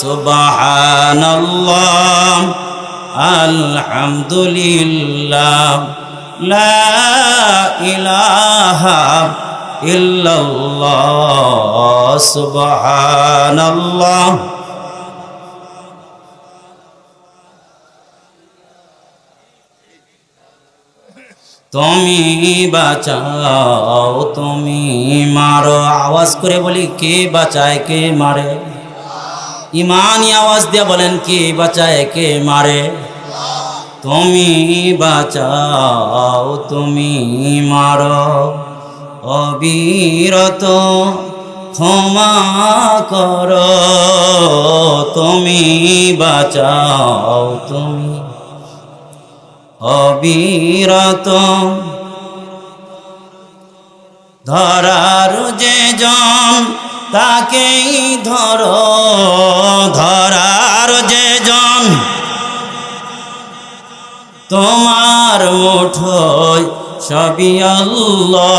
সুবহানাল্লাহ, আলহামদুলিল্লাহ, লা ইলাহা ইল্লাল্লাহ, সুবহানাল্লাহ। তুমি বাঁচাও, তুমি মারো। আওয়াজ করে বলি, কে বাঁচায়, কে মারে? ইমানি আওয়াজ দিয়ে বলেন, কে বাঁচায়, কে মারে? তুমি বাঁচাও, তুমি মার, অবিরত ক্ষমা কর, তুমি বাঁচাও, তুমি অবিরত ধরার যে জন তাকেই ধর, ধরার যে জন। তোমার মুঠোয় সবই আল্লাহ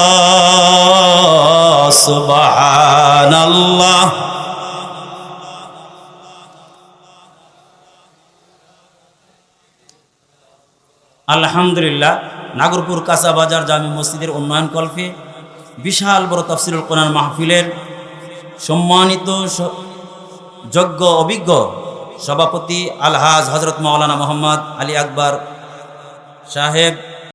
আলহামদুলিল্লাহ, নাগরপুর কাঁচা বাজার জামি মসজিদের উন্নয়ন কল্পে বিশাল বড় তফসিলুল কোরআন মাহফিলের সম্মানিত যোগ্য অভিজ্ঞ সভাপতি আলহাজ হজরত মাওলানা মোহাম্মদ আলী আকবর সাহেব